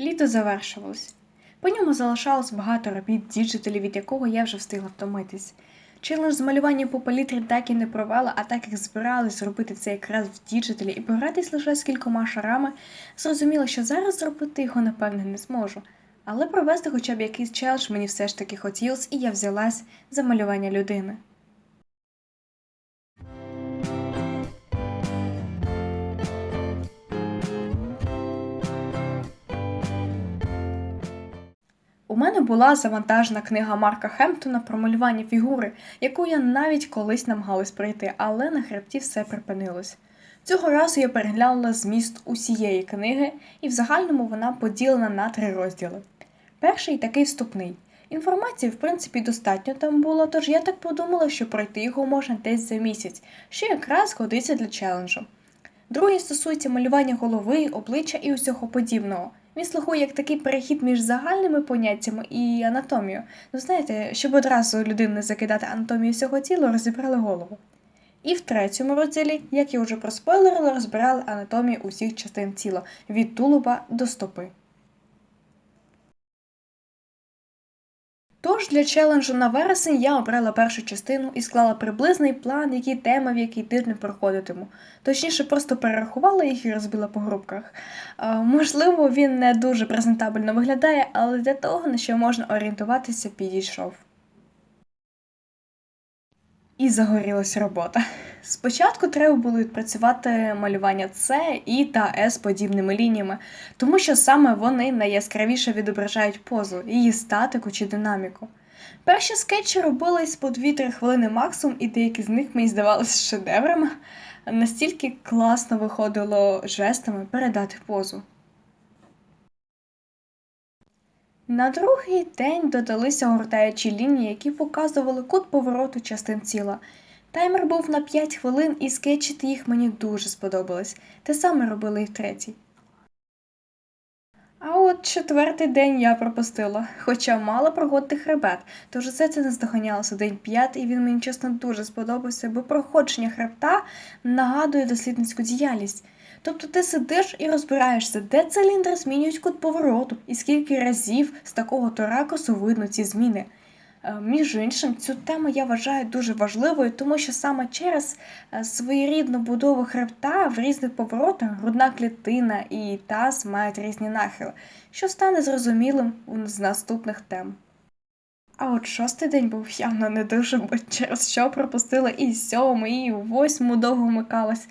Літо завершувалось. По ньому залишалось багато робіт діджиталів, від якого я вже встигла втомитись. Челендж з малювання по палітрі так і не провела, а так як збиралась зробити це якраз в діджиталі і погратись лише з кількома шарами, зрозуміла, що зараз зробити його напевне не зможу. Але провести хоча б якийсь челендж мені все ж таки хотілось, і я взялась за малювання людини. У мене була завантажена книга Марка Хемптона про малювання фігури, яку я навіть колись намагалась пройти, але на хребті все припинилось. Цього разу я переглянула зміст усієї книги, і в загальному вона поділена на три розділи. Перший такий вступний. Інформації, в принципі, достатньо там було, тож я так подумала, що пройти його можна десь за місяць, що якраз годиться для челенджу. Другий стосується малювання голови, обличчя і усього подібного. Він слугує як такий перехід між загальними поняттями і анатомією. Ну, знаєте, щоб одразу людину закидати анатомію всього тіла, розібрали голову. І в третьому розділі, як я вже проспойлерила, розбирали анатомію усіх частин тіла від тулуба до стопи. Тож для челенджу на вересень я обрала першу частину і склала приблизний план, які теми в який тиждень проходитиму. Точніше, просто перерахувала їх і розбила по групках. Е, можливо, він не дуже презентабельно виглядає, але для того, на що можна орієнтуватися, підійшов. І загорілась робота. Спочатку треба було відпрацювати малювання С, І та С подібними лініями, тому що саме вони найяскравіше відображають позу, її статику чи динаміку. Перші скетчі робились по 2-3 хвилини максимум, і деякі з них мені здавалися шедеврами, настільки класно виходило жестами передати позу. На другий день додалися огортаючі лінії, які показували кут повороту частин тіла. Таймер був на 5 хвилин, і скетчити їх мені дуже сподобалось. Те саме робили і в третій. А от четвертий день я пропустила, хоча мала прогодити хребет, тож усе це наздоганялося день п'ятий, і він мені чесно дуже сподобався, бо проходження хребта нагадує дослідницьку діяльність. Тобто ти сидиш і розбираєшся, де циліндри змінюють кут повороту, і скільки разів з такого то ракурсу видно ці зміни. Е, Між іншим, цю тему я вважаю дуже важливою, тому що саме через е, своєрідну будову хребта в різних поворотах грудна клітина і таз мають різні нахили, що стане зрозумілим з наступних тем. А от шостий день був явно не дуже, бо через що пропустила і сьомий, і восьму довго вмикалась.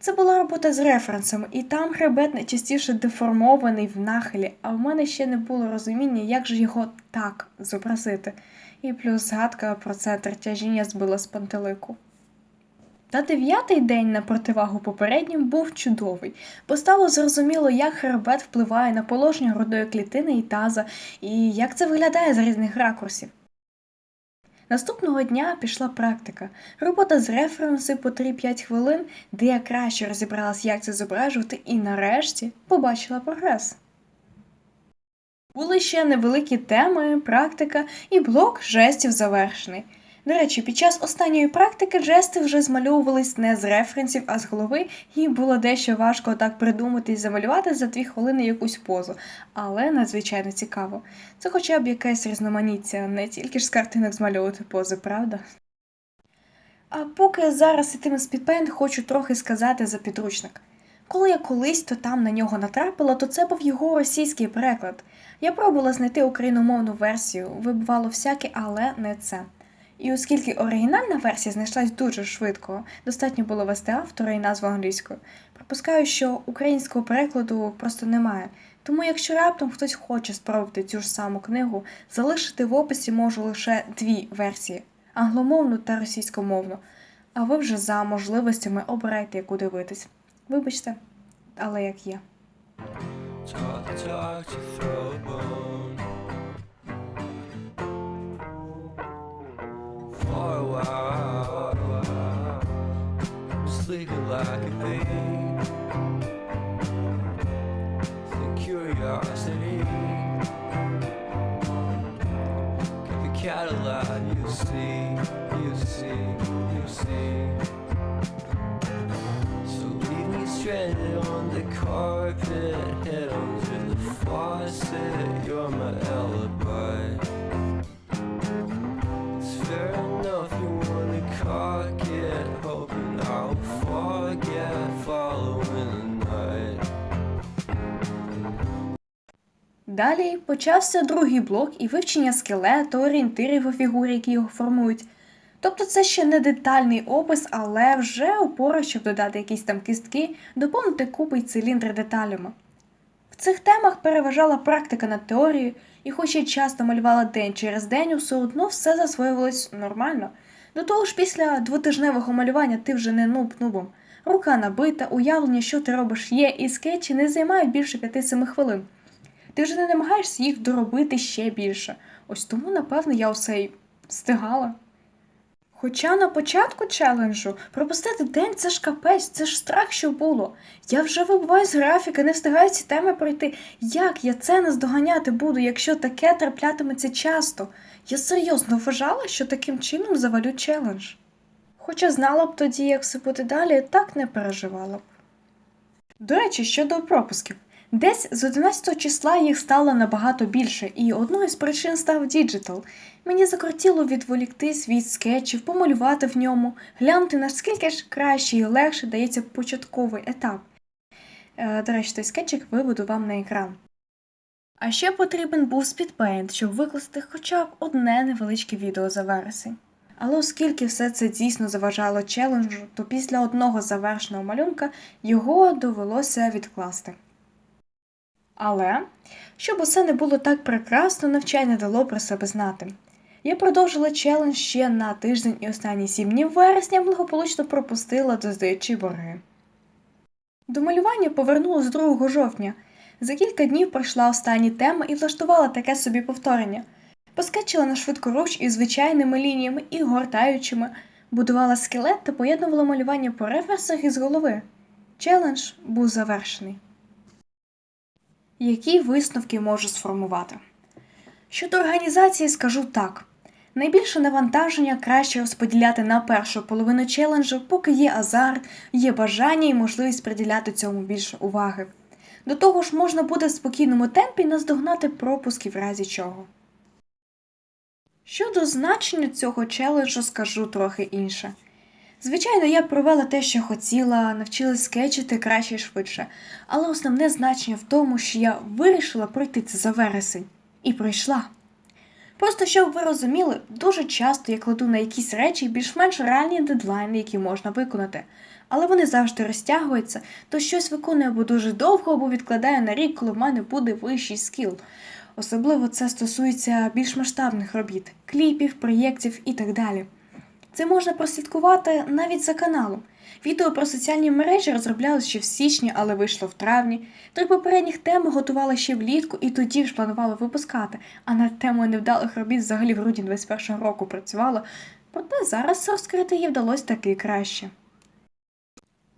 Це була робота з референсами, і там хребет найчастіше деформований в нахилі, а в мене ще не було розуміння, як же його так зобразити. І плюс згадка про центр тяжіння збила з пантелику. Та дев'ятий день на противагу попереднім був чудовий, бо стало зрозуміло, як хребет впливає на положення грудної клітини і таза, і як це виглядає з різних ракурсів. Наступного дня пішла практика. Робота з референси по 3-5 хвилин, де я краще розібралась, як це зображувати, і нарешті побачила прогрес. Були ще невеликі теми, практика і блок жестів завершений. До речі, під час останньої практики жести вже змальовувались не з референсів, а з голови, і було дещо важко так придумати і замалювати за дві хвилини якусь позу, але надзвичайно цікаво. Це хоча б якесь різноманіття, не тільки ж з картинок змальовувати пози, правда? А поки зараз ітиме спідпейнт, хочу трохи сказати за підручник. Коли я колись то там на нього натрапила, то це був його російський переклад. Я пробувала знайти україномовну версію, вибивало всяке, але не це. І оскільки оригінальна версія знайшлась дуже швидко, достатньо було ввести автора і назву англійською. Припускаю, що українського перекладу просто немає. Тому, якщо раптом хтось хоче спробувати цю ж саму книгу, залишити в описі можу лише дві версії англомовну та російськомовну. А ви вже за можливостями обирайте, яку дивитись. Вибачте, але як є. Talk, to throw a bone. For a while, sleeping like a babe. The curiosity, Далі почався другий блок і вивчення скелету, орієнтирів у фігурі, які його формують. Тобто це ще не детальний опис, але вже опора, щоб додати якісь там кістки, доповнити купи й циліндри деталями. В цих темах переважала практика над теорією, і хоч я часто малювала день через день, все одно все засвоювалось нормально. До того ж, після двотижневого малювання ти вже не нуб нубом. Рука набита, уявлення, що ти робиш, є, і скетчі не займають більше 5-7 хвилин. Ти вже не намагаєшся їх доробити ще більше. Ось тому, напевно, я усе встигала. Хоча на початку челенджу пропустити день це ж капець, це ж страх, що було. Я вже вибуваю з графіка, не встигаю ці теми пройти. Як я це наздоганяти буду, якщо таке траплятиметься часто? Я серйозно вважала, що таким чином завалю челендж. Хоча знала б тоді, як все буде далі, так не переживала б. До речі, щодо пропусків. Десь з 11 числа їх стало набагато більше, і одною з причин став діджитал. Мені закортіло відволіктись від скетчів, помалювати в ньому, глянути наскільки ж краще і легше дається початковий етап. Е, До речі, той скетчик виведу вам на екран. А ще потрібен був спідпейнт, щоб викласти хоча б одне невеличке відео за вересень. Але оскільки все це дійсно заважало челенджу, то після одного завершеного малюнка його довелося відкласти. Але, щоб усе не було так прекрасно, навчання дало про себе знати. Я продовжила челендж ще на тиждень і останні сім днів вересня благополучно пропустила, доздаючи борги. До малювання повернулась 2 жовтня. За кілька днів пройшла останні теми і влаштувала таке собі повторення. Поскетчила на швидкоруч із звичайними лініями і гортаючими, будувала скелет та поєднувала малювання по реферсах із голови. Челендж був завершений. Які висновки можу сформувати? Щодо організації скажу так. Найбільше навантаження краще розподіляти на першу половину челенджу, поки є азарт, є бажання і можливість приділяти цьому більше уваги. До того ж, можна буде в спокійному темпі наздогнати пропуски в разі чого. Щодо значення цього челенджу скажу трохи інше. Звичайно, я провела те, що хотіла, навчилась скетчити краще і швидше, але основне значення в тому, що я вирішила пройти це за вересень і пройшла. Просто щоб ви розуміли, дуже часто я кладу на якісь речі більш-менш реальні дедлайни, які можна виконати, але вони завжди розтягуються, то щось виконую або дуже довго, або відкладаю на рік, коли в мене буде вищий скіл. Особливо це стосується більш масштабних робіт, кліпів, проєктів і так далі. Це можна прослідкувати навіть за каналом. Відео про соціальні мережі розроблялось ще в січні, але вийшло в травні. Три попередніх теми готувала ще влітку і тоді ж планувала випускати, а над темою невдалих робіт взагалі в грудні 21 року працювала. Проте зараз розкрити її вдалося таки краще.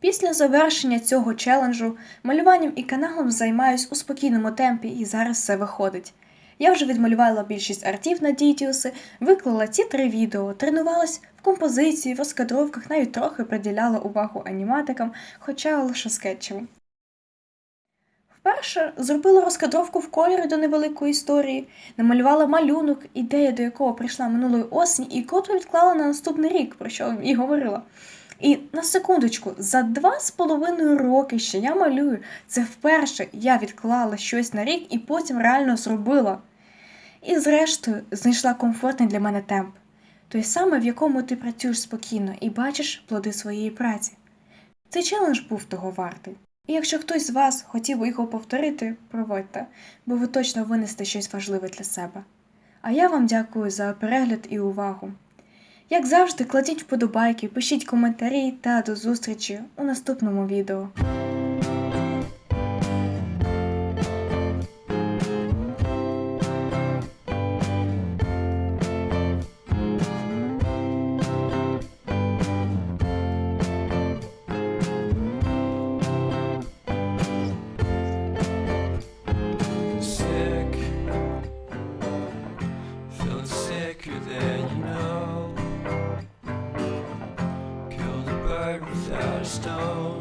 Після завершення цього челенджу малюванням і каналом займаюсь у спокійному темпі, і зараз все виходить. Я вже відмалювала більшість артів на Дітіуси, виклала ці три відео, тренувалась в композиції, в розкадровках, навіть трохи приділяла увагу аніматикам, хоча лише скетчевим. Вперше зробила розкадровку в кольорі до невеликої історії, намалювала малюнок, ідея до якого прийшла минулої осені, і котру відклала на наступний рік, про що і говорила. І на секундочку, за два з половиною роки, що я малюю, це вперше я відклала щось на рік і потім реально зробила. І зрештою знайшла комфортний для мене темп, той самий, в якому ти працюєш спокійно і бачиш плоди своєї праці. Цей челендж був того вартий. І якщо хтось з вас хотів би його повторити, проводьте, бо ви точно винесете щось важливе для себе. А я вам дякую за перегляд і увагу. Як завжди, кладіть вподобайки, пишіть коментарі та до зустрічі у наступному відео. sick, feeling. stone.